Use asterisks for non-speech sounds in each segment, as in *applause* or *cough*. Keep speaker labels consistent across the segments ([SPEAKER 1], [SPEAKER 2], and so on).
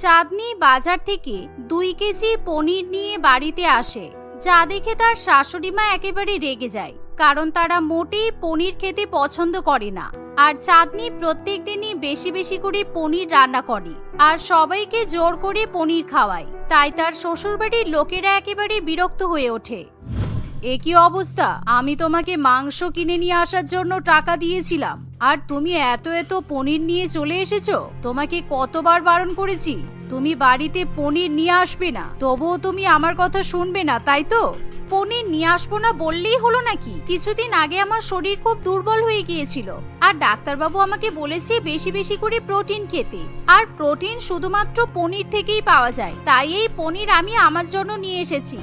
[SPEAKER 1] চাঁদনি বাজার থেকে দুই কেজি পনির নিয়ে বাড়িতে আসে। যা দেখে তার শাশুড়ি মা একেবারে রেগে যায়, কারণ তারা মোটেই পনির খেতে পছন্দ করে না। আর চাঁদনি প্রত্যেক দিনই বেশি বেশি করে পনির রান্না করে আর সবাইকে জোর করে পনির খাওয়ায়। তাই তার শ্বশুরবাড়ির লোকেরা একেবারে বিরক্ত হয়ে ওঠে। এ কি অবস্থা? আমি তোমাকে মাংস কিনে নিয়ে আসার জন্য টাকা দিয়েছিলাম। আর তুমি এত এত পনির নিয়ে চলে এসেছ? তোমাকে কতবার বারণ করেছি। তুমি বাড়িতে পনির নিয়ে আসবে না। তবুও তুমি আমার কথা শুনবে না, তাই তো? পনির নিয়ে আসব না বললেই হলো নাকি? কিছুদিন আগে আমার শরীর খুব দুর্বল হয়ে গিয়েছিল। আর ডাক্তারবাবু আমাকে বলেছে বেশি বেশি করে প্রোটিন খেতে। আর প্রোটিন শুধুমাত্র পনির থেকেই পাওয়া যায়। তাই এই পনির আমি আমার জন্য নিয়ে এসেছি।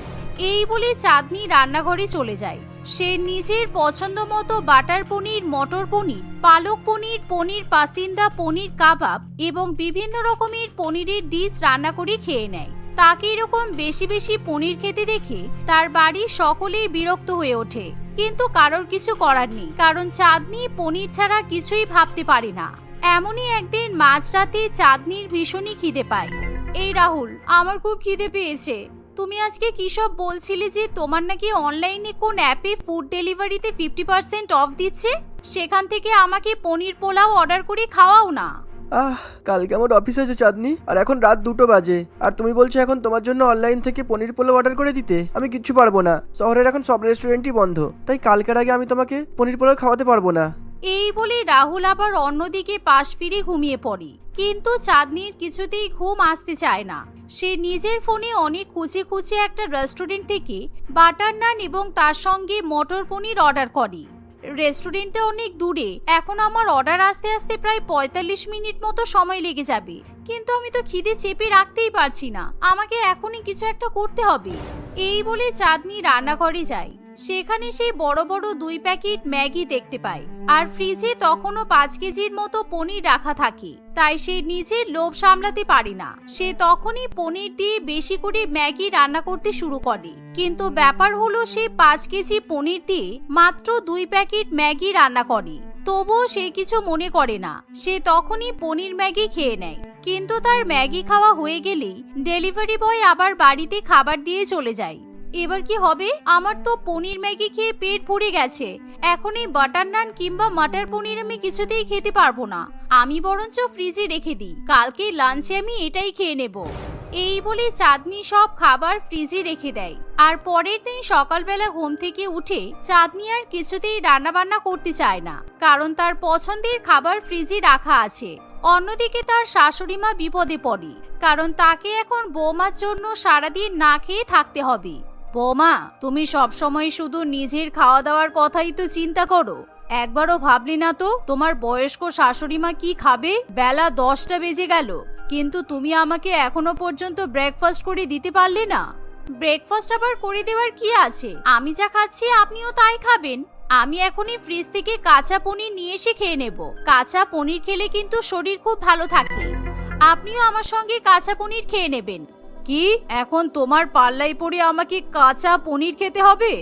[SPEAKER 1] এই বলে চাঁদনি রান্নাঘরে চলে যায়। সে নিজের পছন্দ মতো বাটার পনির, মটর পনির, পালক পনির পনির পাসিন্দা, পনির কাবাব এবং বিভিন্ন রকমের পনিরের ডিশ রান্না করে খেয়ে নেয়। তাকে এরকম বেশি বেশি পনির খেতে দেখে তার বাড়ির সকলেই বিরক্ত হয়ে ওঠে। কিন্তু কারোর কিছু করার নেই, কারণ চাঁদনি পনির ছাড়া কিছুই ভাবতে পারে না। এমনই একদিন মাঝরাতে চাঁদনির ভীষণই খিদে পায়। এই রাহুল, আমার খুব খিদে পেয়েছে। তুমি আজকে কি সব বলছিলে যে তোমার নাকি অনলাইনে কোন অ্যাপে ফুড ডেলিভারিতে ফিফটি পার্সেন্ট অফ দিচ্ছে? সেখান থেকে আমাকে পনির পোলাও অর্ডার করে খাওয়াও না।
[SPEAKER 2] আহ, কালকে আমার অফিস আছে চাঁদনি, আর এখন রাত দুটো বাজে। আর তুমি বলছো এখন তোমার জন্য অনলাইন থেকে পনির পোলাও অর্ডার করে দিতে। আমি কিচ্ছু পারব না। শহরের এখন সব রেস্টুরেন্টই বন্ধ। তাই কালকের আগে আমি তোমাকে পনির পোলাও খাওয়াতে পারব না।
[SPEAKER 1] এই বলে রাহুল আবার অন্যদিকে পাশ ফিরে ঘুমিয়ে পড়ে। কিন্তু চাঁদনির কিছুতেই ঘুম আসতে চায় না। সে নিজের ফোনে অনেক খুঁজে খুঁজে একটা রেস্টুরেন্ট থেকে বাটার নান এবং তার সঙ্গে মটর পনির অর্ডার করে। রেস্টুরেন্টটা অনেক দূরে। এখন আমার অর্ডার আসতে আসতে প্রায় পঁয়তাল্লিশ মিনিট মতো সময় লেগে যাবে। কিন্তু আমি তো খিদে চেপে রাখতেই পারছি না। আমাকে এখনই কিছু একটা করতে হবে। এই বলে চাঁদনি রান্নাঘরে যায়। সেখানে সেই বড় বড় দুই প্যাকেট ম্যাগি দেখতে পায় আর ফ্রিজে তখনও পাঁচ কেজির মতো পনির রাখা থাকে। তাই সে নিজের লোভ সামলাতে পারে না। সে তখনই পনির দিয়ে বেশি করে ম্যাগি রান্না করতে শুরু করে। কিন্তু ব্যাপার হলো সে পাঁচ কেজি পনির দিয়ে মাত্র দুই প্যাকেট ম্যাগি রান্না করে। তবুও সে কিছু মনে করে না। সে তখনই পনির ম্যাগি খেয়ে নেয়। কিন্তু তার ম্যাগি খাওয়া হয়ে গেলেই ডেলিভারি বয় আবার বাড়িতে খাবার দিয়ে চলে যায়। এবার কি হবে? আমার তো পনির ম্যাগি খেয়ে পেট ভরে গেছে। এখন এই বাটার নান কিংবা মাটার পনির আমি কিছুতেই খেতে পারব না। আমি বরঞ্চ ফ্রিজে রেখে দিই। কালকে লাঞ্চে আমি এটাই খেয়ে নেব। এই বলে চাঁদনি সব খাবার ফ্রিজে রেখে দেয়। আর পরের দিন সকালবেলা ঘুম থেকে উঠে চাঁদনি আর কিছুতেই রান্না বান্না করতে চায় না। কারণ তার পছন্দের খাবার ফ্রিজে রাখা আছে। অন্যদিকে তার শাশুড়ি মা বিপদে পড়ে। কারণ তাকে এখন বৌমার জন্য সারাদিন না খেয়ে থাকতে হবে। বৌমা, তুমি সব সময় শুধু নিজের খাওয়া দাওয়ার কথাই তো চিন্তা করো। একবারও ভাবলি না তো, তোমার বয়স্ক শাশুড়ি মা কি খাবে? বেলা দশটা বেজে গেল, কিন্তু তুমি আমাকে এখনও পর্যন্ত ব্রেকফাস্ট করে দিতে পারলে না। ব্রেকফাস্ট আবার করে দেওয়ার কি আছে? আমি যা খাচ্ছি, আপনিও তাই খাবেন। আমি এখনই ফ্রিজ থেকে কাঁচা পনির নিয়ে এসে খেয়ে নেব। কাঁচা পনির খেলে কিন্তু শরীর খুব ভালো থাকে। আপনিও আমার সঙ্গে কাঁচা পনির খেয়ে নেবেন। কি? এখন তোমার পাল্লাই পড়ে আমাকে কাঁচা পনির খেতে হবে?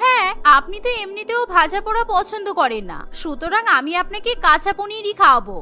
[SPEAKER 1] হ্যাঁ আপনি তো এমনিতেও ভাজা পোড়া পছন্দ করেন না। সুতরাং আমি আপনাকে কাঁচা পনিরই খাওয়াবো।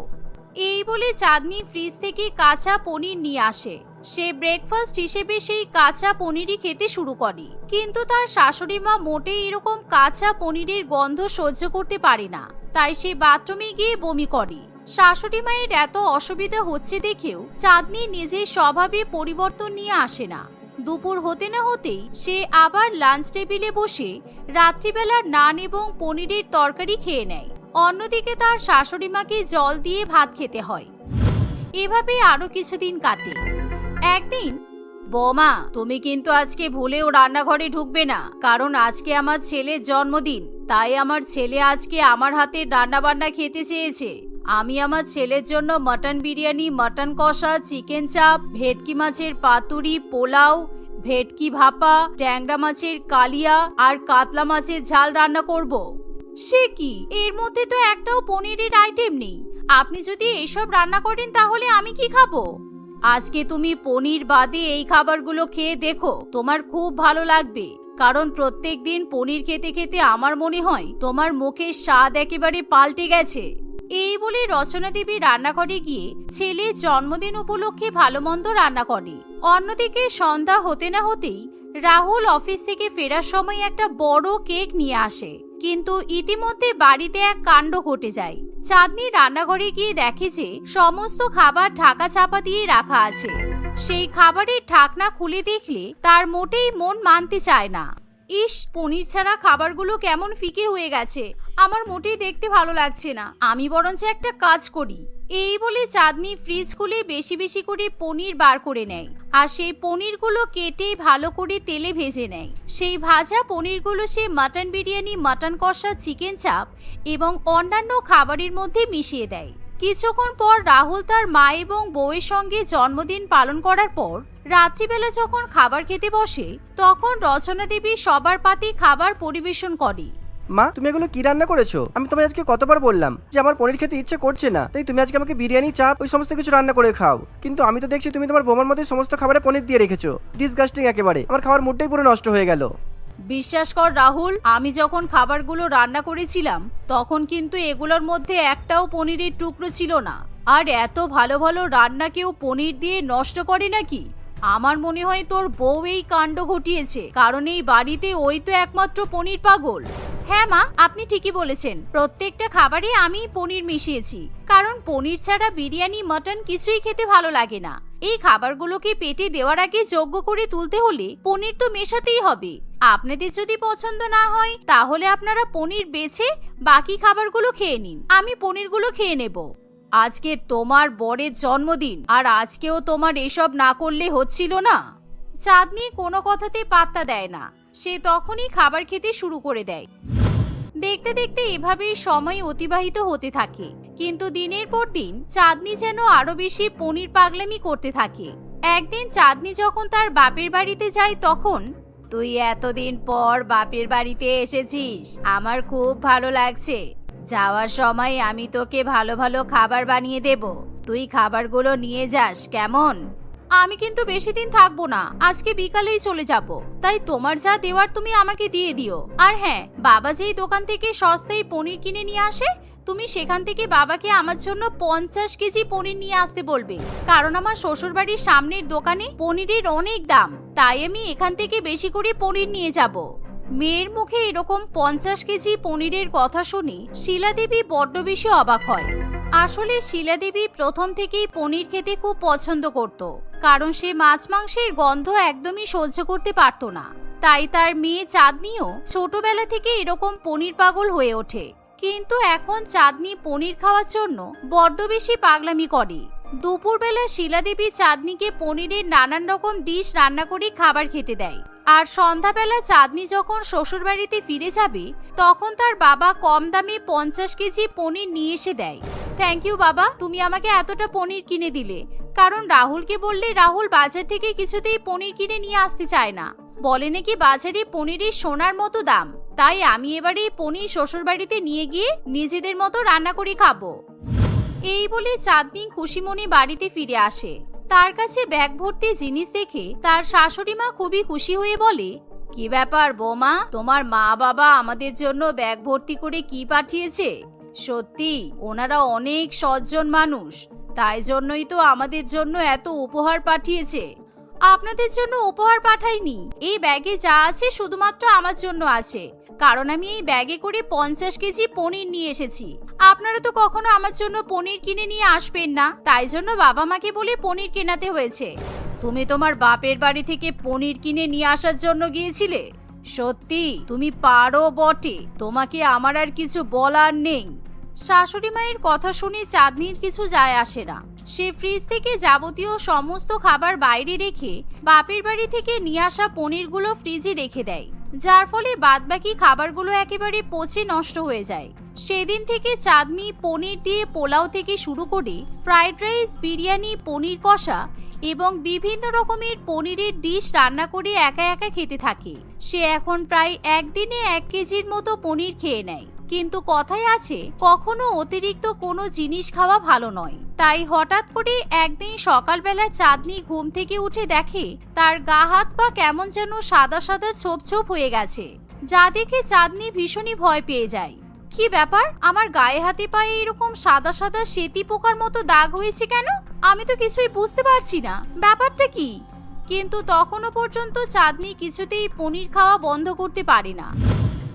[SPEAKER 1] এই বলে চাঁদনি ফ্রিজ থেকে কাঁচা পনির নিয়ে আসে। সে ব্রেকফাস্ট হিসেবে সেই কাঁচা পনিরই খেতে শুরু করে। কিন্তু তার শাশুড়ি মা মোটেই এরকম কাঁচা পনিরের গন্ধ সহ্য করতে পারে না। তাই সে বাথরুমে গিয়ে বমি করে। শাশুড়ি মায়ের এত অসুবিধা হচ্ছে দেখেও চাঁদনি নিজের স্বভাবে পরিবর্তন নিয়ে আসে না। দুপুর হতে না হতেই সে আবার লাঞ্চ টেবিলে বসে রাত্রিবেলার নান এবং পনিরের তরকারি খেয়ে নেয়। অন্যদিকে তার শাশুড়ি মাকে জল দিয়ে ভাত খেতে হয়। এভাবে আরও কিছুদিন কাটে। একদিন, বৌমা, তুমি কিন্তু আজকে ভুলেও রান্নাঘরে ঢুকবে না, কারণ আজকে আমার ছেলের জন্মদিন, তাই আমার ছেলে আজকে আমার হাতে রান্না বান্না খেতে চেয়েছে। আমি আমার ছেলের জন্য mutton biryani, mutton kosha, chicken chaap, ভেটকি মাছের পাতুরি, পোলাও, ভেটকি ভাপা, ট্যাংরা মাছের কালিয়া আর কাতলা মাছের ঝাল রান্না করব। সে কি? এর মধ্যে তো একটাও পনিরের আইটেম নেই। আপনি যদি এইসব রান্না করেন তাহলে আমি কি খাব? আজকে তুমি পনির বাদে এই খাবারগুলো খেয়ে দেখো। তোমার খুব ভালো লাগবে। কারণ প্রত্যেক দিন পনির খেতে খেতে আমার মনে হয় তোমার মুখের স্বাদ একেবারে পাল্টে গেছে। এই বলে রচনা দেবী রান্নাঘরে গিয়ে ছেলের জন্মদিন উপলক্ষে ভালো মন্দ রান্না করে। অন্যদিকে সন্ধ্যা হতে না হতেই রাহুল অফিস থেকে ফেরার সময় একটা বড় কেক নিয়ে আসে। কিন্তু ইতিমধ্যে বাড়িতে এক কাণ্ড ঘটে যায়। চাঁদনি রান্নাঘরে গিয়ে দেখে যে সমস্ত খাবার ঢাকা চাপা দিয়ে রাখা আছে। সেই খাবারের ঢাকনা খুলে দেখলে তার মোটেই মন মানতে চায় না। ইস, পনির ছাড়া খাবারগুলো কেমন ফিকে হয়ে গেছে। আমার মোটেই দেখতে ভালো লাগছে না। আমি বরঞ্চ একটা কাজ করি। এই বলে চাঁদনি ফ্রিজ খুলে বেশি বেশি করে পনির বার করে নেয়। আর সেই পনিরগুলো কেটে ভালো করে তেলে ভেজে নেয়। সেই ভাজা পনিরগুলো সে mutton biryani mutton kosha chicken chaap এবং অন্যান্য খাবারের মধ্যে মিশিয়ে দেয়। কিছুক্ষণ পর রাহুল তার মা এবং বউয়ের সঙ্গে জন্মদিন পালন করার পর রাত্রিবেলা যখন খাবার খেতে বসে, তখন রচনা দেবী সবার পাতি খাবার পরিবেশন করে।
[SPEAKER 2] মা, তুমি এগুলো কি রান্না করেছ? আমি তোমায় আজকে কতবার বললাম যে আমার পনির খেতে ইচ্ছে করছে না, তাই তুমি আজকে আমাকে বিরিয়ানি, চাপ, ওই সমস্ত কিছু রান্না করে খাও। কিন্তু আমি তো দেখছি তুমি তোমার বোমার মধ্যে সমস্ত খাবারে পনির দিয়ে রেখেছো। ডিসগাস্টিং একেবারে। আমার খাওয়ার মুডটাই পুরো নষ্ট হয়ে গেল।
[SPEAKER 1] বিশ্বাস কর রাহুল, আমি যখন খাবারগুলো রান্না করেছিলাম, তখন কিন্তু এগুলোর মধ্যে একটাও পনিরের টুকরো ছিল না। আর এত ভালো ভালো রান্না কেউ পনির দিয়ে নষ্ট করে নাকি? আমার মনে হয় তোর বউ এই কাণ্ড ঘটিয়েছে, কারণ এই বাড়িতে ওই তো একমাত্র পনির পাগল। হ্যাঁ মা, আপনি ঠিকই বলেছেন, প্রত্যেকটা খাবারে আমি পনির মিশিয়েছি, কারণ পনির ছাড়া বিরিয়ানি, মটন কিছুই খেতে ভালো লাগে না। এই খাবারগুলোকে পেটে দেওয়ার আগে যোগ্য করে তুলতে হলে পনির তো মেশাতেই হবে। আপনাদের যদি পছন্দ না হয়, তাহলে আপনারা পনির বেছে বাকি খাবারগুলো খেয়ে নিন। আমি পনিরগুলো খেয়ে নেব। আজকে তোমার বরের জন্মদিন, আর আজকেও তোমার এসব না করলে হচ্ছিল না। চাঁদনি কোনো কথাতে পাত্তা দেয় না। সে তখনই খাবার খেতে শুরু করে দেয়। দেখতে দেখতে এভাবেই সময় অতিবাহিত হতে থাকে। কিন্তু দিনের পর দিন চাঁদনি যেন আরও বেশি পনির পাগলামি করতে থাকে। একদিন চাঁদনি যখন তার বাপের বাড়িতে যায় তখন, তুই এতদিন পর বাপের বাড়িতে এসেছিস, আমার খুব ভালো লাগছে। যাওয়ার সময় আমি তোকে ভালো ভালো খাবার বানিয়ে দেব। তুই খাবারগুলো নিয়ে যাস, কেমন? আমি কিন্তু বেশি দিন থাকব না, আজকে বিকালেই চলে যাব। তাই তোমার যা দেওয়ার তুমি আমাকে দিয়ে দিও। আর হ্যাঁ বাবা যেই দোকান থেকে সস্তায় পনির কিনে নিয়ে আসে, তুমি সেখান থেকে বাবাকে আমার জন্য পঞ্চাশ কেজি পনির নিয়ে আসতে বলবে। কারণ আমার শ্বশুর বাড়ির সামনের দোকানে পনিরের অনেক দাম, তাই আমি এখান থেকে বেশি করে পনির নিয়ে যাব। মেয়ের মুখে এরকম পঞ্চাশ কেজি পনিরের কথা শুনে শিলাদেবী বড্ড বেশি অবাক হয়। আসলে শিলাদেবী প্রথম থেকেই পনির খেতে খুব পছন্দ করত, কারণ সে মাছ মাংসের গন্ধ একদমই সহ্য করতে পারত না। তাই তার মেয়ে চাঁদনিও ছোটবেলা থেকে এরকম পনির পাগল হয়ে ওঠে। কিন্তু এখন চাঁদনি পনির খাওয়ার জন্য বড্ড বেশি পাগলামি করে। দুপুরবেলা শিলাদেবী চাঁদনিকে পনিরের নানান রকম ডিশ রান্না করে খাবার খেতে দেয়। আর সন্ধ্যাবেলা চাঁদনি যখন শ্বশুরবাড়িতে ফিরে যাবে, তখন তার বাবা কম দামে পঞ্চাশ কেজি পনির নিয়ে এসে দেয়। থ্যাংক ইউ বাবা, তুমি আমাকে এতটা পনির কিনে দিলে। কারণ রাহুলকে বললে রাহুল বাজার থেকে কিছুতেই পনির কিনে নিয়ে আসতে চায় না। বলে নাকি বাজারে পনিরের সোনার মতো দাম। তাই আমি এবারে পনির শ্বশুরবাড়িতে নিয়ে গিয়ে নিজেদের মতো রান্না করে খাব। এই বলে চাঁদনি খুশিমনি বাড়িতে ফিরে আসে। তার কাছে ব্যাগ ভর্তি জিনিস দেখে তার শাশুড়ি মা খুবই খুশি হয়ে বলে, কি ব্যাপার বোমা, তোমার মা বাবা আমাদের জন্য ব্যাগ ভর্তি করে কি পাঠিয়েছে? সত্যি, ওনারা অনেক সজ্জন মানুষ, তাই জন্যই তো আমাদের জন্য এত উপহার পাঠিয়েছে। আপনাদের জন্য উপহার পাঠাইনি। এই ব্যাগে যা আছে শুধুমাত্র আমার জন্য আছে। কারণ আমি এই ব্যাগে করে পঞ্চাশ কেজি পনির নিয়ে এসেছি। আপনারা তো কখনো আমার জন্য পনির কিনে নিয়ে আসবেন না। তাই জন্য বাবা মাকে বলে পনির কেনাতে হয়েছে। তুমি তোমার বাপের বাড়ি থেকে পনির কিনে নিয়ে আসার জন্য গিয়েছিলে? সত্যি, তুমি পারো বটে। তোমাকে আমার আর কিছু বলার নেই। শাশুড়ি মায়ের কথা শুনে চাঁদনির কিছু যায় আসে না। সে ফ্রিজ থেকে যাবতীয় সমস্ত খাবার বাইরে রেখে বাপের বাড়ি থেকে নিয়ে আসা পনিরগুলো ফ্রিজে রেখে দেয়। যার ফলে বাদবাকি খাবারগুলো একেবারে পচে নষ্ট হয়ে যায়। সেদিন থেকে চাঁদনি পনির দিয়ে পোলাও থেকে শুরু করে ফ্রাইড রাইস, বিরিয়ানি, পনির কষা এবং বিভিন্ন রকমের পনিরের ডিশ রান্না করে একা একা খেতে থাকে। সে এখন প্রায় একদিনে এক কেজির মতো পনির খেয়ে নেয়। কিন্তু কথায় আছে, কখনো অতিরিক্ত কোনো জিনিস খাওয়া ভালো নয়। তাই হঠাৎ করে একদিন সকালবেলা চাঁদনি ঘুম থেকে উঠে দেখে তার গা হাত পা কেমন যেন সাদা সাদা ছোপ ছোপ হয়ে গেছে। যা দেখে চাঁদনি ভীষণই ভয় পেয়ে যায়। কি ব্যাপার? আমার গায়ে হাতে পায়ে এরকম সাদা সাদা সেতি পোকার মতো দাগ হয়েছে কেন? আমি তো কিছুই বুঝতে পারছি না। ব্যাপারটা কি? কিন্তু তখনও পর্যন্ত চাঁদনি কিছুতেই পনির খাওয়া বন্ধ করতে পারে না।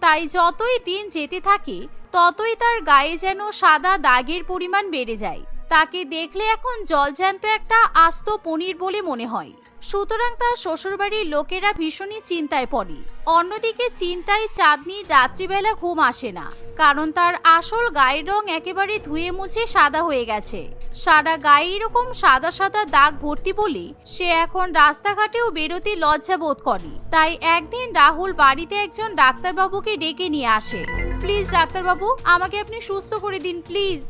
[SPEAKER 1] তাই যতই দিন যেতে থাকে, ততই তার গায়ে যেন সাদা দাগের পরিমাণ বেড়ে যায়। তাকে দেখলে এখন জলজ্যান্ত একটা আস্ত পনির বলে মনে হয়। সুতরাং তার শ্বশুরবাড়ির লোকেরা ভীষণই চিন্তায় পড়ে। অন্যদিকে চিন্তায় চাঁদনির রাত্রিবেলা ঘুম আসে না, কারণ তার আসল গায়ের রং একেবারে ধুয়ে মুছে সাদা হয়ে গেছে। সারা গায়ে এরকম সাদা সাদা দাগ ভর্তি বলে সে এখন রাস্তাঘাটেও বেরোতে লজ্জা বোধ করে। তাই একদিন রাহুল বাড়িতে একজন ডাক্তারবাবুকে ডেকে নিয়ে আসে। প্লিজ ডাক্তারবাবু, আমাকে আপনি সুস্থ করে দিন, প্লিজ।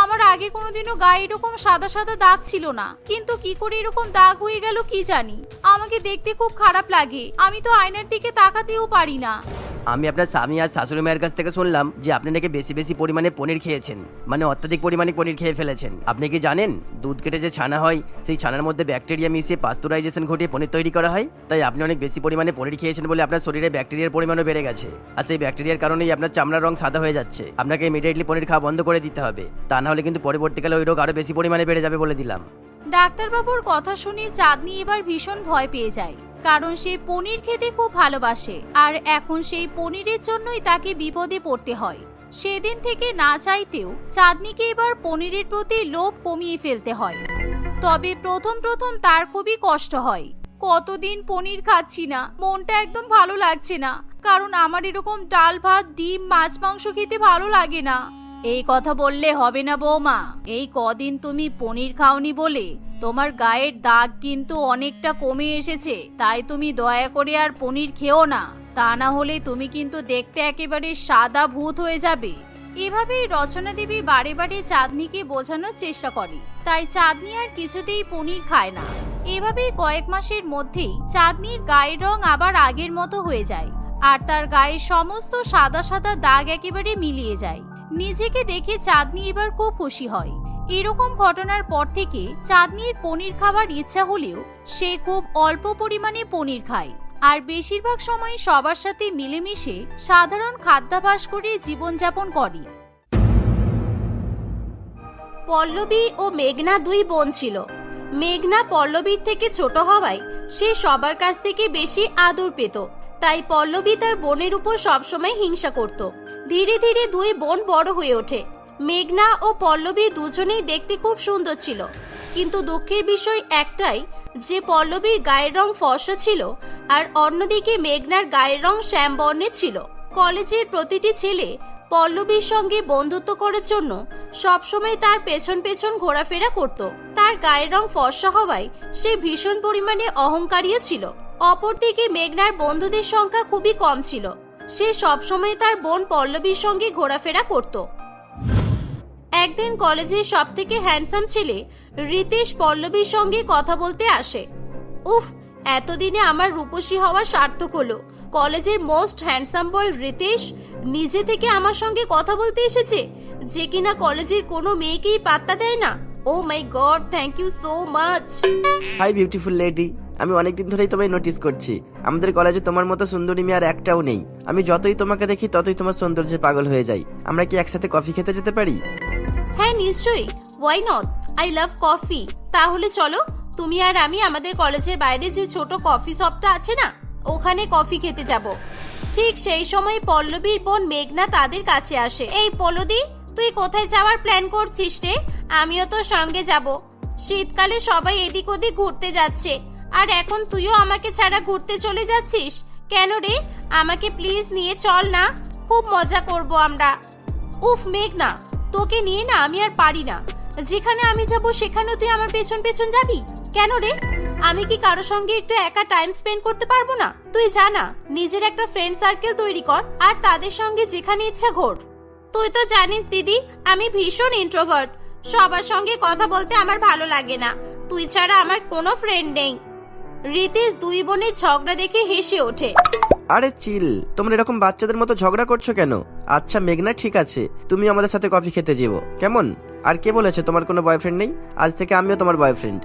[SPEAKER 1] আমার আগে কোনোদিনও গায়ে এরকম সাদা সাদা দাগ ছিল না। কিন্তু কি করে এরকম দাগ হয়ে গেল কি জানি? আমাকে দেখতে খুব খারাপ লাগে। আমি তো আয়নার দিকে তাকাতেও পারি না।
[SPEAKER 2] আমি আপনার স্বামী আর শাশুড়ি মায়ের কাছ থেকে শুনলাম যে আপনি নাকি বেশি বেশি পরিমাণে পনির খেয়েছেন। মানে অত্যাধিক পরিমাণে পনির খেয়ে ফেলেছেন। আপনি কি জানেন, দুধ কেটে যে ছানা হয়, সেই ছানার মধ্যে ব্যাকটেরিয়া মিশিয়ে পাস্তুরাইজেশন ঘটিয়ে পনির তৈরি করা হয়? তাই আপনি অনেক বেশি পরিমাণে পনির খেয়েছেন বলে আপনার শরীরে ব্যাকটেরিয়ার পরিমাণও বেড়ে গেছে। আর সেই ব্যাকটেরিয়ার কারণেই আপনার চামড়ার রং সাদা হয়ে যাচ্ছে। আপনাকে ইমিডিয়েটলি পনির খাওয়া বন্ধ করে দিতে হবে। তা না হলে কিন্তু পরবর্তীকালে ওই রোগ আরও বেশি পরিমাণে বেড়ে যাবে বলে দিলাম।
[SPEAKER 1] ডাক্তারবাবুর কথা শুনে চাঁদনি এবার ভীষণ ভয় পেয়ে যায়। কারণ সে পনির খেতে খুব ভালোবাসে। আর এখন সেই পনিরের জন্যই তাকে বিপদে পড়তে হয়। সেদিন থেকে না চাইতেও চাঁদনিকে এবার পনিরের প্রতি লোভ কমিয়ে ফেলতে হয়। তবে প্রথম প্রথম তার খুবই কষ্ট হয়। কতদিন পনির খাচ্ছি না, মনটা একদম ভালো লাগছে না। কারণ আমার এরকম ডাল, ভাত, ডিম, মাছ, মাংস খেতে ভালো লাগে না। এই কথা বললে হবে না বৌমা। এই কদিন তুমি পনির খাওনি বলে। তোমার গায়ের দাগ কিন্তু অনেকটা কমে এসেছে। তাই তুমি দয়া করে আর পনির খেও না। তা না হলে তুমি কিন্তু দেখতে একেবারে সাদা ভূত হয়ে যাবে। এভাবেই রচনা দেবী বারে বারে চাঁদনিকে বোঝানোর চেষ্টা করে। তাই চাঁদনি আর কিছুতেই পনির খায় না। এভাবেই কয়েক মাসের মধ্যেই চাঁদনির গায়ের রং আবার আগের মতো হয়ে যায়। আর তার গায়ের সমস্ত সাদা সাদা দাগ একেবারে মিলিয়ে যায়। নিজেকে দেখে চাঁদনি এবার খুব খুশি হয়। এরকম ঘটনার পর থেকে চাঁদনির পনির খাবার ইচ্ছা হলেও সে খুব অল্প পরিমাণে পনির খায়। আর বেশিরভাগ সময় সবার সাথে মিলেমিশে সাধারণ খাদ্যাভাস করে জীবনযাপন করে। পল্লবী ও মেঘনা দুই বোন ছিল। মেঘনা পল্লবীর থেকে ছোট হওয়ায় সে সবার কাছ থেকে বেশি আদর পেত। তাই পল্লবী তার বোনের উপর সবসময় হিংসা করত। ধীরে ধীরে দুই বোন বড় হয়ে ওঠে। মেঘনা ও পল্লবী দুজনেই দেখতে খুব সুন্দর ছিল। কিন্তু দুঃখের বিষয় একটাই, যে পল্লবীর গায়ের রং ফর্সা ছিল আর অন্যদিকে মেঘনার গায়ের রং শ্যাম বর্ণের ছিল। কলেজের প্রতিটি ছেলে পল্লবীর সঙ্গে বন্ধুত্ব করার জন্য সবসময় তার পেছন পেছন ঘোরাফেরা করত। তার গায়ের রং ফর্সা হওয়ায় সে ভীষণ পরিমাণে অহংকারীও ছিল। অপরদিকে মেঘনার বন্ধুদের সংখ্যা খুবই কম ছিল। সে সবসময় তার বোন পল্লবীর সঙ্গে ঘোরাফেরা করত। একদিন কলেজের সব থেকে হ্যান্ডসাম ছেলে রিতেশ পল্লবীর সঙ্গে কথা বলতে আসে। উফ, এতদিনে আমার রূপসী হওয়া সার্থক হলো। কলেজের মোস্ট হ্যান্ডসাম বয় রিতেশ নিজে থেকে আমার সঙ্গে কথা বলতে এসেছে যে কিনা কলেজের কোনো মেয়েকেই পাত্তা দেয় না। ও my god thank you so much
[SPEAKER 2] hi beautiful lady আমি অনেকদিন ধরেই তোমায় নোটিস করছি। আমাদের কলেজে তোমার মতো সুন্দরী মেয়ে আর একটাও নেই। আমি যতই তোমাকে দেখি, ততই তোমার সৌন্দর্যে পাগল হয়ে যাই। আমরা কি একসাথে কফি খেতে যেতে পারি?
[SPEAKER 1] হ্যাঁ নিশ্চয়ই। Why not I love coffee তাহলে চলো, তুমি আর আমি আমাদের কলেজের বাইরে যে ছোট কফি শপটা আছে না, ওখানে কফি খেতে যাব। ঠিক সেই সময় পল্লবীর বোন মেঘনা তাদের কাছে আসে। এই পল্লদি তুই কোথায় যাওয়ার প্ল্যান করছিস রে? আমিও তোর সঙ্গে যাব। শীতকালে সবাই এদিক ওদিক ঘুরতে যাচ্ছে। আর এখন তুইও আমাকে ছাড়া ঘুরতে চলে যাচ্ছিস? কেন রে? আমাকে প্লিজ নিয়ে চল না। খুব মজা করব আমরা। উফ, মেঘনা, তোকে নিয়ে না আমি আর পারি না। যেখানে আমি যাব সেখানেও তুই আমার পেছন পেছন যাবি? কেন রে? আমি কি কারও সঙ্গে একটু একা টাইম স্পেন্ড করতে পারব না? তুই জানা নিজের একটা ফ্রেন্ড সার্কেল তৈরি কর আর তাদের সঙ্গে যেখানে ইচ্ছা ঘোর। তুই তো জানিস দিদি, আমি ভীষণ ইন্ট্রোভার্ট সবার সঙ্গে কথা বলতে আমার ভালো লাগে না। তুই ছাড়া আমার কোনো ফ্রেন্ড নেই। রিতেশ দুই বোনের ঝগড়া দেখে হেসে ওঠে।
[SPEAKER 2] আরে চিল তোমরা এরকম বাচ্চাদের মতো ঝগড়া করছ কেন? আচ্ছা মেঘনা ঠিক আছে। তুমি আমাদের সাথে কফি খেতে যেও। কেমন? আর কে বলেছে তোমার কোনো বয়ফ্রেন্ড নেই? আজ থেকে আমিও তোমার বয়ফ্রেন্ড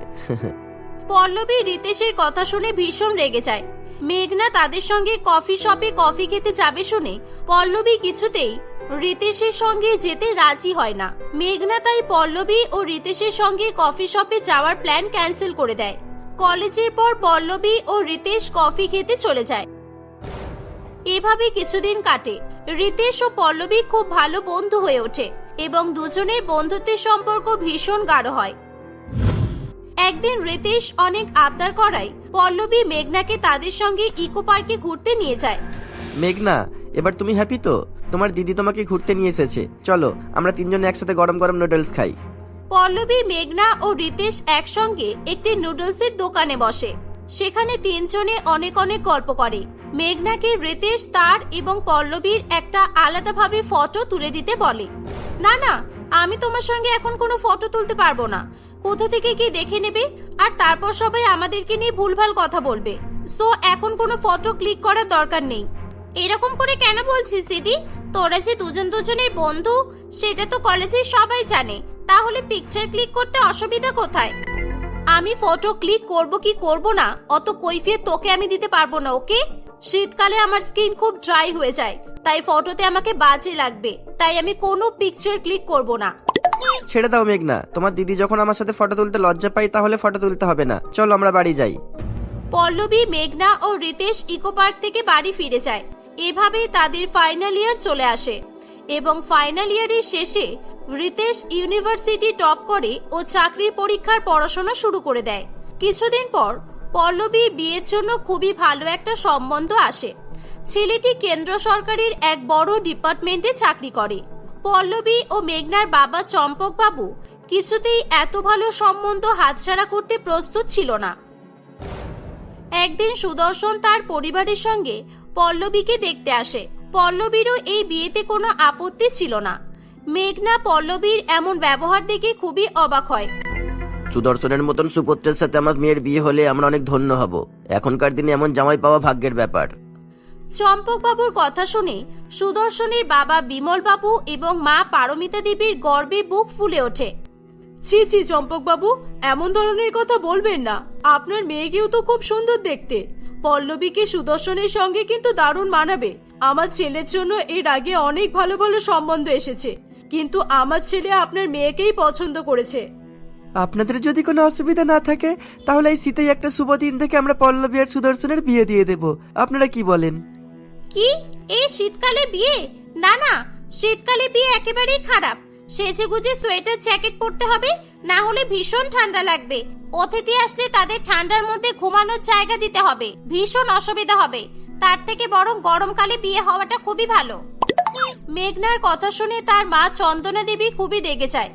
[SPEAKER 2] *laughs*
[SPEAKER 1] পল্লবী রিতেশের কথা শুনে ভীষণ রেগে যায়।
[SPEAKER 3] মেঘনা তাদের সঙ্গে কফি শপে কফি খেতে যাবে শুনে পল্লবী কিছুতেই রিতেশের সঙ্গে যেতে রাজি হয় না। মেঘনা তাই পল্লবী ও রিতেশের সঙ্গে কফি শপে যাওয়ার প্ল্যান ক্যান্সেল করে দেয়। কলেজের পর পল্লবী ও রিতেশ কফি খেতে চলে যায়। এভাবে কিছুদিন কাটে। রিতেশ ও পল্লবী খুব ভালো বন্ধু হয়ে ওঠে এবং দুজনের বন্ধুত্বের সম্পর্ক ভীষণ গাঢ় হয়। একদিন রিতেশ অনেক আবদার করায় পল্লবী মেঘনাকে তাদের সঙ্গে ইকো পার্কে ঘুরতে নিয়ে যায়।
[SPEAKER 2] মেঘনা, এবার তুমি হ্যাপি তো? তোমার দিদি তোমাকে ঘুরতে নিয়ে এসেছে। চলো, আমরা তিনজনে একসাথে গরম গরম নুডলস খাই।
[SPEAKER 3] পল্লবী, মেঘনা ও রিতেশ একসঙ্গে একটি নুডলসের দোকানে বসে। সেখানে তিনজনে অনেক অনেক গল্প করে। মেঘনাকে রিতেশ, তার এবং পল্লবীর একটা আলাদাভাবে ফটো তুলে দিতে বলে। না না, আমি তোমার সঙ্গে এখন কোনো ফটো তুলতে পারব না। কোথা থেকে কি দেখে নেবে? আর তারপর সবাই আমাদেরকে নিয়ে ভুলভাল কথা বলবে। সো, এখন কোনো ফটো ক্লিক করার দরকার নেই। এরকম করে কেন বলছিস দিদি? তোরা যে দুজন দুজনের বন্ধু, সেটা তো কলেজের সবাই জানে। তাহলে পিকচার ক্লিক করতে অসুবিধা কোথায়? আমি ফটো ক্লিক করব কি করব না অত কৈফিয়ত তোকে আমি দিতে পারব না ওকে শীতকালে আমার স্কিন খুব ড্রাই হয়ে যায় তাই ফটোতে আমাকে বাজে লাগবে তাই আমি কোনো পিকচার ক্লিক করব না।
[SPEAKER 2] ছেড়ে দাও মেঘনা তোমার দিদি যখন আমার সাথে ফটো তুলতে লজ্জা পাই তাহলে ফটো তুলতে হবে না। চলো আমরা বাড়ি যাই।
[SPEAKER 3] পল্লবী মেঘনা ও রিতেশ ইকো পার্ক থেকে বাড়ি ফিরে যায়। এভাবেই তাদের ফাইনাল ইয়ার চলে আসে। এবং ফাইনাল ইয়ারের শেষে রিতেশ ইউনিভার্সিটি টপ করে ও চাকরির পরীক্ষার পড়াশোনা শুরু করে দেয়। কিছুদিন পর পল্লবীর বিয়ের জন্য খুবই ভালো একটা সম্বন্ধ আসে। ছেলেটি কেন্দ্র সরকারের এক বড় ডিপার্টমেন্টে চাকরি করে। পল্লবী ও মেঘনার বাবা চম্পকবাবু কিছুতেই এত ভালো সম্বন্ধ হাতছাড়া করতে প্রস্তুত ছিল না। একদিন সুদর্শন তার পরিবারের সঙ্গে পল্লবীকে দেখতে আসে। পল্লবীরও এই বিয়েতে কোনো আপত্তি ছিল না। মেঘনা পল্লবীর এমন ব্যবহার দেখে খুবই অবাক হয়।
[SPEAKER 4] সুদর্শনের মতন সুপুত্রের সাথে আমার মেয়ের বিয়ে হলে আমরা অনেক ধন্য হব। এখনকার দিনে এমন জামাই পাওয়া ভাগ্যের ব্যাপার।
[SPEAKER 3] চম্পকবাবুর কথা শুনে সুদর্শনের বাবা বিমল বাবু এবং মা পারমিতা দেবীর গর্বে বুক ফুলে ওঠে।
[SPEAKER 5] ছি ছি চম্পকবাবু এমন ধরনের কথা বলবেন না। আপনার মেয়েকেও তো খুব সুন্দর দেখতে। পল্লবীকে সুদর্শনের সঙ্গে কিন্তু দারুণ মানাবে। আমার ছেলের জন্য এর আগে অনেক ভালো ভালো সম্বন্ধ এসেছে। কিন্তু আমার ছেলে আপনার মেয়েকেই পছন্দ করেছে।
[SPEAKER 2] আপনাদের যদি কোনো অসুবিধা না থাকে তাহলে এই শীতেই একটা শুভ দিন থেকে আমরা পল্লবী আর সুদর্শনের বিয়ে দিয়ে দেব। আপনারা কি বলেন?
[SPEAKER 3] কি? এই শীতকালে বিয়ে? না না শীতকালে বিয়ে একেবারেই খারাপ। সেজে গুজে সোয়েটার জ্যাকেট পরতে হবে না হলে ভীষণ ঠান্ডা লাগবে। অতিথি আসলে তাদের ঠান্ডার মধ্যে ঘুমানোর জায়গা দিতে হবে ভীষণ অসুবিধা হবে। তার থেকে বরং গরমকালে বিয়ে হওয়াটা খুবই ভালো। মেঘনার কথা শুনে তার মা চন্দনা দেবী খুবই রেগে যায়।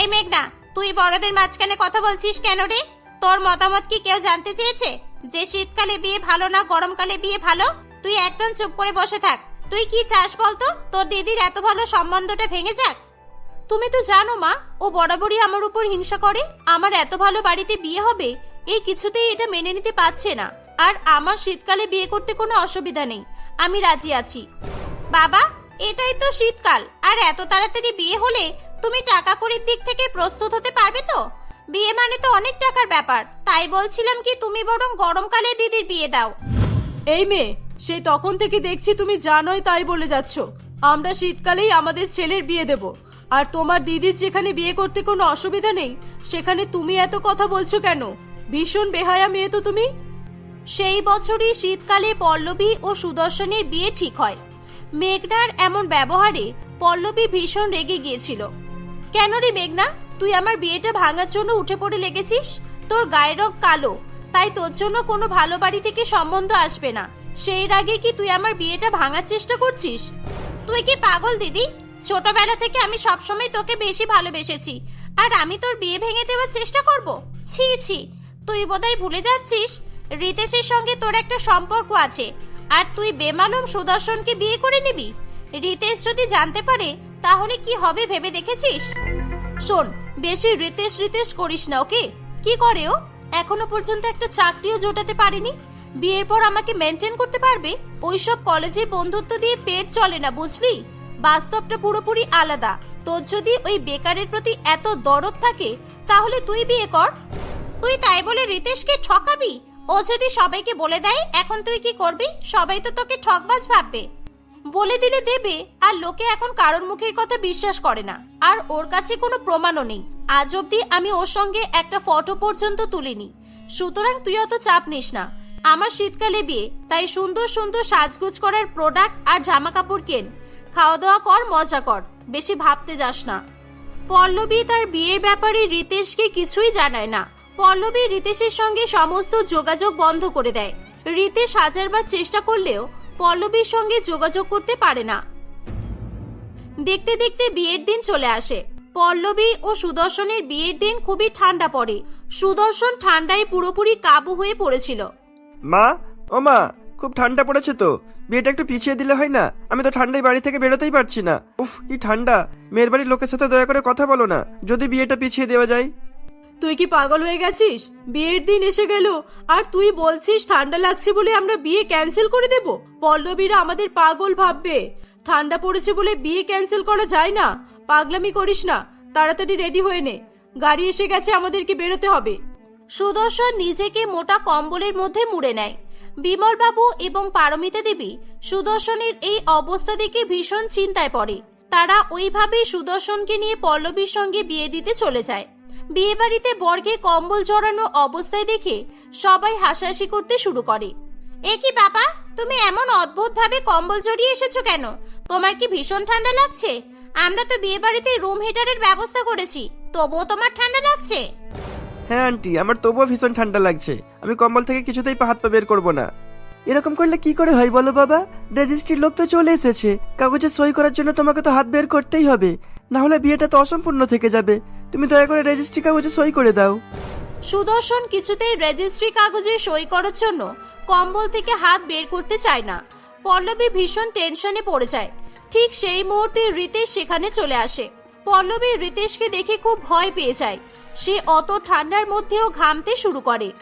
[SPEAKER 3] এই মেঘনা, তুই বড়দের মাঝখানে কথা বলছিস কেন রে? তোর মতামত কি কেউ জানতে চেয়েছে? যে শীতকালে বিয়ে ভালো না গরমকালে বিয়ে ভালো? তুই একদম চুপ করে বসে থাক। তুই কি চাস বলতো? তোর দিদির এত ভালো সম্বন্ধটা ভেঙে যাক? তুমি তো জানো মা, ও বরাবরই আমার উপর হিংসা করে। আমার এত ভালো বাড়িতে বিয়ে হবে এই কিছুতেই এটা মেনে নিতে পারছে না। আর আমার শীতকালে বিয়ে করতে কোনো অসুবিধা নেই। আমি রাজি আছি। বাবা এটাই তো শীতকাল। আর এত তাড়াতাড়ি বিয়ে হলে তুমি টাকা কড়ির দিক থেকে প্রস্তুত হতে পারবে তো? বিয়ে মানে তো অনেক টাকার ব্যাপার। তাই বলছিলাম কি তুমি বরং গরমকালে দিদির বিয়ে দাও।
[SPEAKER 5] এই মেয়ে সেই তখন থেকে দেখছি তুমি জানোই তাই বলে যাচ্ছ। আমরা শীতকালেই আমাদের ছেলের বিয়ে দেব। আর তোমার দিদির যেখানে বিয়ে করতে কোনো অসুবিধা নেই সেখানে তুমি এত কথা বলছো কেন? ভীষণ বেহায়া মেয়ে তো তুমি।
[SPEAKER 3] সেই বছরই শীতকালে পল্লবী ও সুদর্শনের বিয়ে ঠিক হয়। মেঘনার এমন ব্যবহারে পল্লবী ভীষণ রেগে গিয়েছিল। কেন রে মেঘনা? তুই আমার বিয়েটা ভাঙার জন্য উঠে পড়ে লেগেছিস? তোর গায়ের রং কালো, তাই তোর জন্য কোনো ভালো বাড়ি থেকে সম্বন্ধ আসবে না। সেই রাগে কি তুই আমার বিয়েটা ভাঙার চেষ্টা করছিস? তুই কি পাগল, দিদি? ছোটবেলা থেকে আমি সবসময় তোকে বেশি ভালোবেসেছি, আর আমি তোর বিয়ে ভেঙে দেওয়ার চেষ্টা করব? ছি ছি, তুই বোধহয় ভুলে যাচ্ছিস? রিতেশের সঙ্গে তোর একটা সম্পর্ক আছে আর তুই বেমালুম সুদর্শনকে বিয়ে করে নিবি? রিতেশ যদি জানতে পারে, তাহলে কি হবে ভেবে দেখেছিস? শোন, বেশি রিতেশ রিতেশ করিস না, ওকে? কি করে ও? এখনও পর্যন্ত একটা চাকরিও জোটাতে পারেনি। বিয়ের পর আমাকে মেনটেন করতে পারবে? ওইসব কলেজে বন্ধুত্ব দিয়ে পেট চলে না, বুঝলি? বাস্তবটা পুরোপুরি আলাদা। তোর যদি ওই বেকারের প্রতি এত দরদ থাকে, তাহলে তুই বিয়ে কর। তুই তাই বলে রিতেশকে ঠকাবি? ও যদি সবাইকে বলে দেয়, এখন তুই কি করবি? সবাই তো তোকে ঠকবাজ ভাববে। বলে দিলে দেবে, আর লোকে এখন কারোর মুখের কথা বিশ্বাস করে না। আর ওর কাছে কোনো প্রমাণও নেই। আজ অব্দি আমি ওর সঙ্গে একটা ফটো পর্যন্ত তুলিনি। সুতরাং তুই অত চাপ নিস না। আমার শীতকালে বিয়ে, তাই সুন্দর সুন্দর সাজগুজ করার প্রোডাক্ট আর জামা কাপড় কেন। খাওয়া দাওয়া কর, মজা কর, বেশি ভাবতে যাস না। পল্লবী তার বিয়ের ব্যাপারে রিতেশকে কিছুই জানায় না। পল্লবী রিতেশের সঙ্গে সমস্ত যোগাযোগ বন্ধ করে দেয়। রিতেশ হাজারবার চেষ্টা করলেও পল্লবীর সঙ্গে যোগাযোগ করতে পারে না। দেখতে দেখতে বিয়ের দিন চলে আসে। পল্লবী ও সুদর্শনের বিয়ের দিন খুবই ঠান্ডা পড়ে। সুদর্শন ঠান্ডায় পুরোপুরি কাবু হয়ে পড়েছিল।
[SPEAKER 2] মা, ও মা, খুব ঠান্ডা পড়েছে তো। বিয়েটা একটু পিছিয়ে দিলে হয় না? আমি তো ঠান্ডায় বাড়ি থেকে বেরোতেই পারছি না। উফ, কি ঠান্ডা। মেয়ের বাড়ির লোকের সাথে দয়া করে কথা বলো না। যদি বিয়েটা পিছিয়ে দেওয়া যায়।
[SPEAKER 6] তুই কি পাগল হয়ে গেছিস? বিয়ের দিন এসে গেল, আর তুই বলছিস ঠান্ডা লাগছে বলে আমরা বিয়ে ক্যান্সেল করে দেব? পল্লবীরা আমাদের পাগল ভাববে। ঠান্ডা পড়েছে বলে বিয়ে ক্যান্সেল করা যায় না। পাগলামি করিস না, তাড়াতাড়ি রেডি হয়ে নে। গাড়ি এসে গেছে, আমাদেরকে বেরোতে হবে।
[SPEAKER 3] সুদর্শন নিজেকে মোটা কম্বলের মধ্যে মুড়ে নেয়। বিমলবাবু এবং পারমিতা দেবী সুদর্শনের এই অবস্থা দেখে ভীষণ চিন্তায় পড়ে। তারা ওইভাবেই সুদর্শনকে নিয়ে পল্লবীর সঙ্গে বিয়ে দিতে চলে যায়। বিয়ে বাড়িতে বর্গে কম্বল জড়ানো অবস্থায় দেখে সবাই হাসাহাসি করতে শুরু করে। এ কি বাবা, তুমি এমন অদ্ভুত ভাবে কম্বল জড়িয়ে এসেছ কেন? তোমার কি ভীষণ ঠান্ডা লাগছে? আমরা তো বিয়ে বাড়িতে রুম হিটারের ব্যবস্থা করেছি, তবুও তোমার ঠান্ডা লাগছে?
[SPEAKER 2] হ্যাঁ আন্টি, আমার তবুও ভীষণ ঠান্ডা লাগছে। আমি কম্বল থেকে কিছুতেই পা, হাত পা বের করব না। এরকম করলে কি করে হয় বলো বাবা? রেজিস্ট্রির লোক তো চলে এসেছে। কাগজে সই করার জন্য তোমাকে তো হাত বের করতেই হবে। না হলে বিয়েটা তো অসম্পূর্ণ থেকে যাবে। তুমি দয়া করে রেজিস্ট্রি কাগজে সই করে দাও।
[SPEAKER 3] সুদর্শন কিছুতেই রেজিস্ট্রি কাগজে সই করার জন্য কম্বল থেকে হাত বের করতে চায় না। পল্লবী ভীষণ টেনশনে পড়ে যায়। ঠিক সেই মুহূর্তে রিতেশ সেখানে চলে আসে। পল্লবী রিতেশকে দেখে খুব ভয় পেয়ে যায়। সে অত ঠান্ডার মধ্যেও ঘামতে শুরু করে।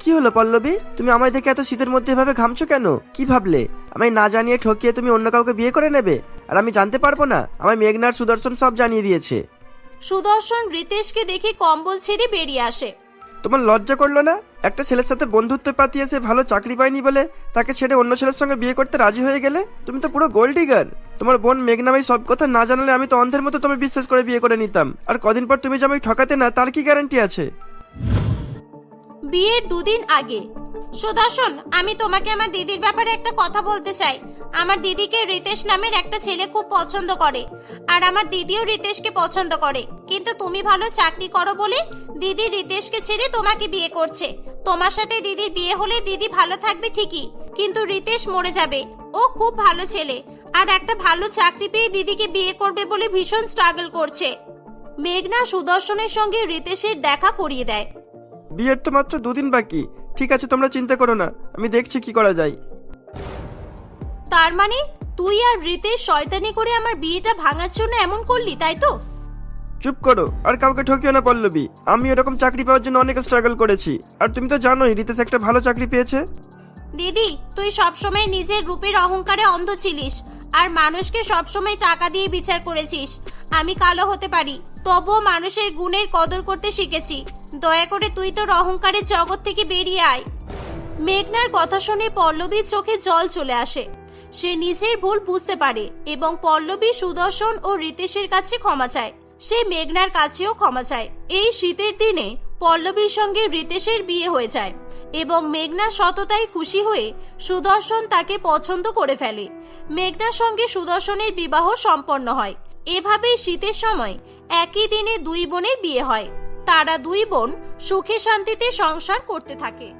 [SPEAKER 2] কি হলো পল্লবী? তুমি আমায় দেখে এত শীতের মধ্যে এভাবে ঘামছো কেন? কি ভাবলে? আমায় না জানিয়ে ঠকিয়ে তুমি অন্য কাউকে বিয়ে করে নেবে? আর আমি জানতে পারব না আমার মেঘনার সুদর্শন সব জানিয়ে দিয়েছে।
[SPEAKER 3] সুদর্শন রিতেশকে দেখে কম্বল ছেড়ে বেরিয়ে আসে।
[SPEAKER 2] তোমার লজ্জা করল না? একটা ছেলের সাথে বন্ধুত্ব পাতিয়ে সে ভালো চাকরি পায়নি বলে তাকে ছেড়ে অন্য ছেলের সঙ্গে বিয়ে করতে রাজি হয়ে গেলে? তুমি তো পুরো গোল্ড ডিগার তোমার বোন মেঘনামাই সব কথা না জানালে আমি তো অন্ধের মতো তুমি বিশ্বাস করে বিয়ে করে নিতাম। আর কদিন পর তুমি যে আমায় ঠকাতে না তার কি গ্যারান্টি আছে?
[SPEAKER 3] বিয়ের দুদিন আগে সুদর্শন, আমি তোমাকে আমার দিদির ব্যাপারে একটা কথা বলতে চাই। আমার দিদিকে রিতেশ নামের একটা ছেলে খুব পছন্দ করে, আর আমার দিদিও রিতেশকে পছন্দ করে। কিন্তু তুমি ভালো চাকরি করো বলে দিদি রিতেশকে ছেড়ে তোমাকে বিয়ে করছে। তোমার সাথে দিদির বিয়ে হলে দিদি ভালো থাকবে ঠিকই, কিন্তু রিতেশ মরে যাবে। ও খুব ভালো ছেলে, আর একটা ভালো চাকরি পেয়ে দিদিকে বিয়ে করবে বলে ভীষণ স্ট্রাগল করছে। মেঘনা সুদর্শনের সঙ্গে রিতেশের দেখা করিয়ে দেয়।
[SPEAKER 2] বিয়ের তো মাত্র দুদিন বাকি। ঠিক আছে তোমরা চিন্তা করো না। আমি দেখছি কি করা যায়।
[SPEAKER 3] তার মানে তুই আর রিতেশ শয়তানি করে আমার বিয়েটা ভাঙার জন্য এমন করলি তাই তো?
[SPEAKER 2] চুপ করো আর কাউকে ঠকিও না পল্লবী। আমি এরকম চাকরি পাওয়ার জন্য অনেক স্ট্রাগল করেছি। আর তুমি তো জানোই রিতেশ একটা ভালো চাকরি পেয়েছে।
[SPEAKER 3] দিদি তুই সবসময় নিজের রূপের অহংকারে অন্ধ ছিলিস। আর মানুষকে সবসময় টাকা দিয়ে বিচার করেছিস। আমি কালো হতে পারি। তবুও মানুষের গুণের কদর করতে শিখেছি। দয়া করে তুই তোর অহংকারের জগৎ থেকে বেরিয়ে আয়। মেঘনার কথা শুনে পল্লবীর চোখে জল চলে আসে। সে নিজের ভুল বুঝতে পারে এবং পল্লবী সুদর্শন ও রিতেশের কাছে ক্ষমা চায়। সে মেঘনার কাছেও ক্ষমা চায়। এই শীতের দিনে পল্লবীর সঙ্গে রিতেশের বিয়ে হয়ে যায় এবং মেঘনা সততায় খুশি হয়ে সুদর্শন তাকে পছন্দ করে ফেলে। মেঘনার সঙ্গে সুদর্শনের বিবাহ সম্পন্ন হয়। এভাবেই শীতের সময় একই দিনে দুই বোনের বিয়ে হয়। তারা দুই বোন সুখে শান্তিতে সংসার করতে থাকে।